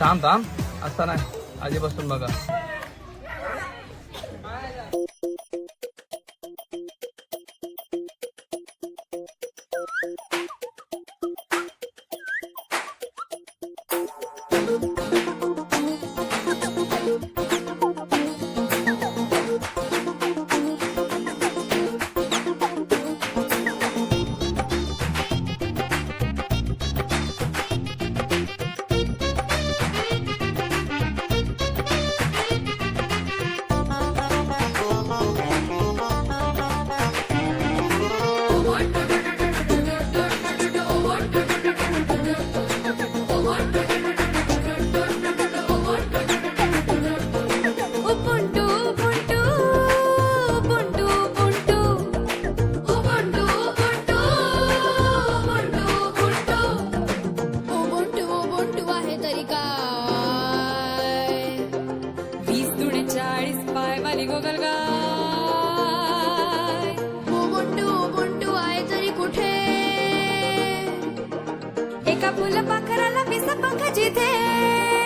थांब थांब असं नाही आधी बसून बघा फुल पाखराला पिसा पंख जिथे.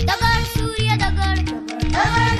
दगड सूर्य दगड दगड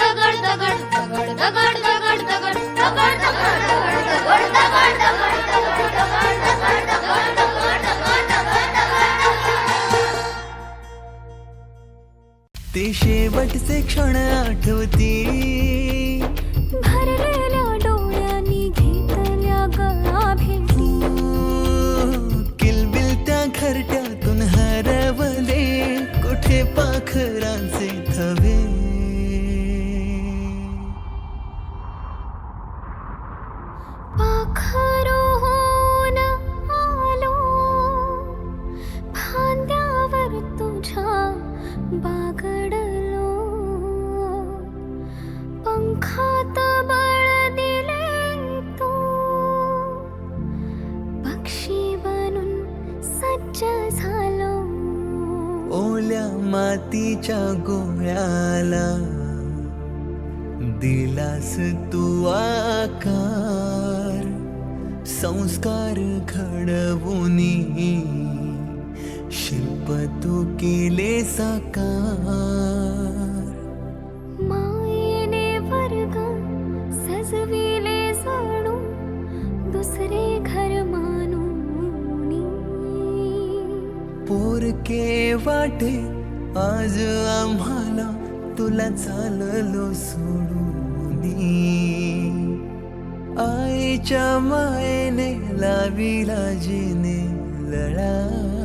दगड दगड दगड दगड दगड दगड दगड दगड दगड दगड ते शेवटचे क्षण आठवती सज्ज झालो. ओल्या मातीच्या गोळ्याला दिलास तू आकार. संस्कार घडवून शिल्प तू केले साकार. पोरके वाटे आज आम्हाला तुला चाललो सोडून आईच्या मायेने लावी जिने लढा.